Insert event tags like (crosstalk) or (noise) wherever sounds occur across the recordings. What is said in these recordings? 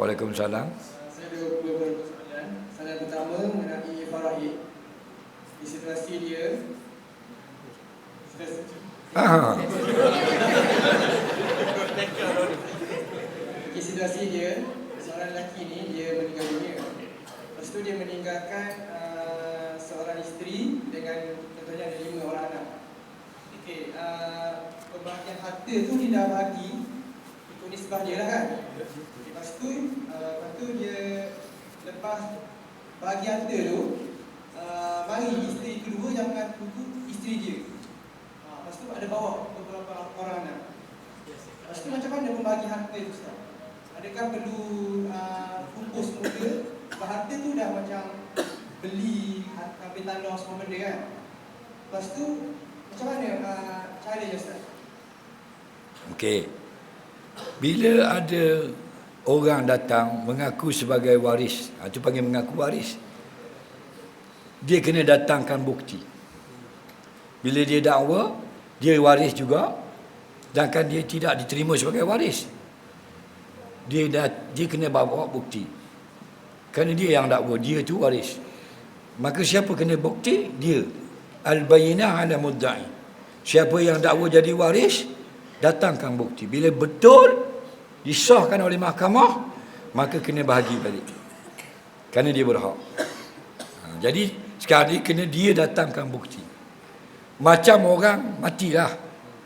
Waalaikumsalam. Saya ada beberapa soalan. Soalan pertama mengenai faraid. Di situasi dia (laughs) Ah, situasi dia seorang lelaki ni dia meninggal dunia. Lepas tu dia meninggalkan uh, seorang isteri dengan contohnya ada lima orang anak. Okey, uh, pembahagian harta tu dia dah bagi nisbah dia lah kan. Lepas tu, uh, lepas tu dia lepas bagi harta tu uh, mari isteri kedua yang mengaku tu isteri dia. Uh, lepas tu ada bawa beberapa orang anak. Lepas tu macam mana pembagi harta tu Ustaz? Adakah perlu uh, kumpul semula? Sebab harta tu dah macam beli ambil tanah semua benda kan? Lepas tu macam mana uh, dia Ustaz? okey. Bila ada orang datang mengaku sebagai waris, ha, itu panggil mengaku waris. Dia kena datangkan bukti. Bila dia dakwa, dia waris juga, sedangkan dia tidak diterima sebagai waris. Dia dah, dia kena bawa bukti. Kerana dia yang dakwa, dia tu waris. Maka siapa kena bukti? Dia. Al-bayinah ala mudda'i. Siapa yang dakwa jadi waris, datangkan bukti. Bila betul disahkan oleh mahkamah, maka kena bahagi balik. Kerana dia berhak. Ha, jadi sekarang ni kena dia datangkan bukti. Macam orang matilah.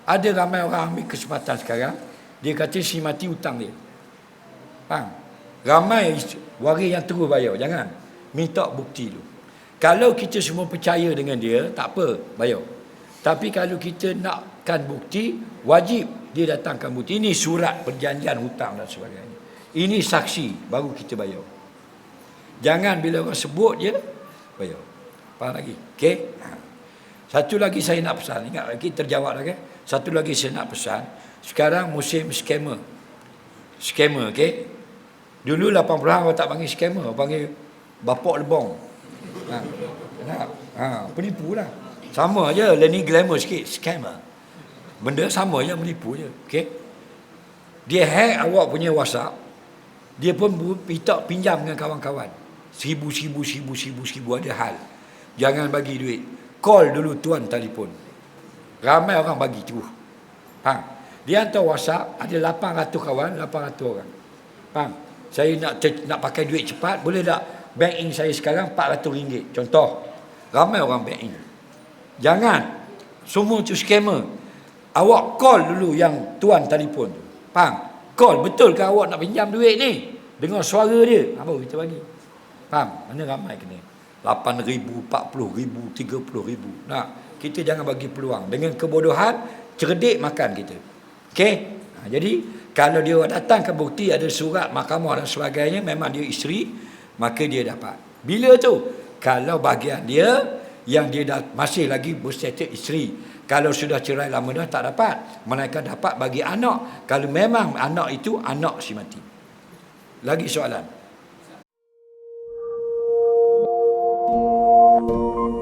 Ada ramai orang ambil kesempatan sekarang, dia kata si mati hutang dia. Faham? Ramai is- waris yang terus bayar. Jangan. Minta bukti dulu. Kalau kita semua percaya dengan dia, tak apa, bayar. Tapi kalau kita nakkan bukti, wajib dia datangkan bukti. Ini surat perjanjian hutang dan sebagainya. Ini saksi, baru kita bayar. Jangan bila orang sebut je, bayar. Faham lagi? Okey? Ha. Satu lagi saya nak pesan. Ingat lagi terjawab lagi. Satu lagi saya nak pesan. Sekarang musim scammer. Scammer, okey? Dulu 80-an orang tak panggil scammer, orang panggil bapak lebong. Ha. Ha, ha penipu lah. Sama je, learning glamour sikit, scammer. Benda sama je, menipu je. Okey? Dia hack awak punya WhatsApp. Dia pun minta pinjam dengan kawan-kawan. Seribu, seribu, seribu, seribu, seribu ada hal. Jangan bagi duit. Call dulu tuan telefon. Ramai orang bagi terus. Faham? Dia hantar WhatsApp, ada 800 kawan, 800 orang. Faham? Saya nak nak pakai duit cepat, boleh tak? Bank in saya sekarang RM400. Contoh. Ramai orang bank in. Jangan. Semua tu scammer. Awak call dulu yang tuan telefon tu. Faham? Call. Betul ke awak nak pinjam duit ni? Dengar suara dia. Apa kita bagi? Faham? Mana ramai kena? 8,000, 40,000, 30,000. Nak, kita jangan bagi peluang. Dengan kebodohan, cerdik makan kita. Okey? Ha, jadi, kalau dia datang ke bukti, ada surat mahkamah dan sebagainya, memang dia isteri, maka dia dapat. Bila tu? Kalau bahagian dia, yang dia dah masih lagi bersetek isteri. Kalau sudah cerai lama dah tak dapat. Mereka dapat bagi anak. Kalau memang anak itu anak si mati. Lagi soalan. Thank you.